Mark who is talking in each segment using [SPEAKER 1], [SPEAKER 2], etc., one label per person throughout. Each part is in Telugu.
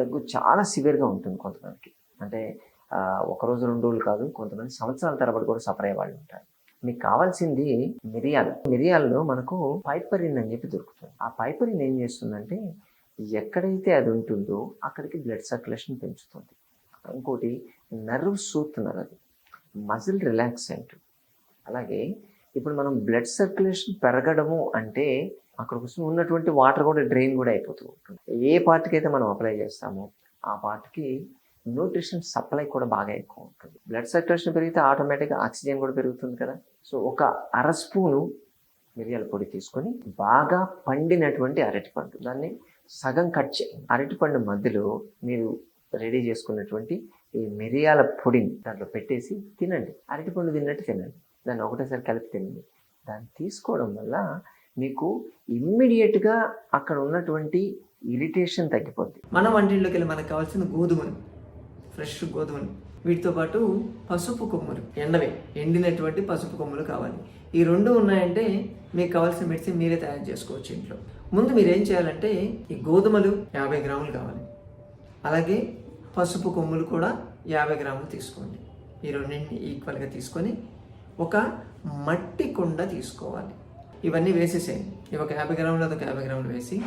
[SPEAKER 1] దగ్గు చాలా సివియర్గా ఉంటుంది కొంతమందికి. అంటే ఒక రోజు రెండు రోజులు కాదు కొంతమంది సంవత్సరాల తరబడి కూడా సఫర్ అయ్యే వాళ్ళు ఉంటారు. మీకు కావాల్సింది మిరియాలు. మిరియాల్లో మనకు పైపరిన్ అని చెప్పి దొరుకుతుంది. ఆ పైపరిన్ ఏం చేస్తుందంటే ఎక్కడైతే అది ఉంటుందో అక్కడికి బ్లడ్ సర్క్యులేషన్ పెంచుతుంది. ఇంకోటి నర్వ్ సూత్నర్ అది మజిల్ రిలాక్సెంట్. అలాగే ఇప్పుడు మనం బ్లడ్ సర్క్యులేషన్ పెరగడము అంటే అక్కడ కోసం ఉన్నటువంటి వాటర్ కూడా డ్రైన్ కూడా అయిపోతూ ఉంటుంది. ఏ పార్ట్కి అయితే మనం అప్లై చేస్తామో ఆ పార్ట్కి న్యూట్రిషన్ సప్లై కూడా బాగా ఎక్కువ ఉంటుంది. బ్లడ్ సర్క్యులేషన్ పెరిగితే ఆటోమేటిక్గా ఆక్సిజన్ కూడా పెరుగుతుంది కదా. సో ఒక అర స్పూను మిరియాల పొడి తీసుకొని బాగా పండినటువంటి అరటిపండు దాన్ని సగం కట్ చే అరటిపండు మధ్యలో మీరు రెడీ చేసుకున్నటువంటి ఈ మిరియాల పొడిని దాంట్లో పెట్టేసి తినండి. అరటిపండు తిన్నట్టు తినండి. దాన్ని ఒకటేసారి కలిపి తినండి. దాన్ని తీసుకోవడం వల్ల మీకు ఇమ్మీడియట్గా అక్కడ ఉన్నటువంటి ఇరిటేషన్ తగ్గిపోద్ది.
[SPEAKER 2] మన వంటిల్లోకి వెళ్ళి మనకు కావాల్సిన గోధుమలు ఫ్రెష్ గోధుమలు వీటితో పాటు పసుపు కొమ్ములు ఎండవే ఎండినటువంటి పసుపు కొమ్ములు కావాలి. ఈ రెండు ఉన్నాయంటే మీకు కావాల్సిన మెడిసిన్ మీరే తయారు చేసుకోవచ్చు ఇంట్లో. ముందు మీరు ఏం చేయాలంటే ఈ గోధుమలు యాభై గ్రాములు కావాలి. అలాగే పసుపు కొమ్ములు కూడా యాభై గ్రాములు తీసుకోండి. ఈ రెండింటిని ఈక్వల్గా తీసుకొని ఒక మట్టి కుండ తీసుకోవాలి. ఇవన్నీ వేసేసేయండి ఇవి ఒక యాభై గ్రాములు అదొక యాభై గ్రాములు వేసి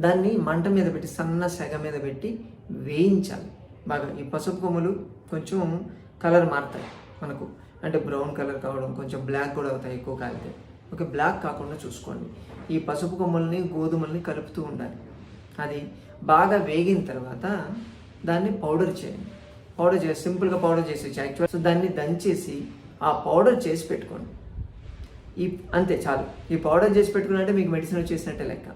[SPEAKER 2] దాన్ని మంట మీద పెట్టి సన్న సెగ మీద పెట్టి వేయించాలి. బాగా ఈ పసుపు కొమ్ములు కొంచెం కలర్ మారుతాయి మనకు. అంటే బ్రౌన్ కలర్ కావడం కొంచెం బ్లాక్ కూడా అవుతాయి ఎక్కువ కాలితే. ఓకే బ్లాక్ కాకుండా చూసుకోండి. ఈ పసుపు కొమ్మల్ని గోధుమల్ని కలుపుతూ ఉండాలి. అది బాగా వేగిన తర్వాత దాన్ని పౌడర్ చేయండి. పౌడర్ చేసి సింపుల్గా పౌడర్ చేసేసి యాక్చువల్ సో దాన్ని దంచేసి ఆ పౌడర్ చేసి పెట్టుకోండి. ఈ అంతే చాలు. ఈ పౌడర్ చేసి పెట్టుకున్నట్టే మీకు మెడిసిన్ వచ్చేసినట్టే లెక్క.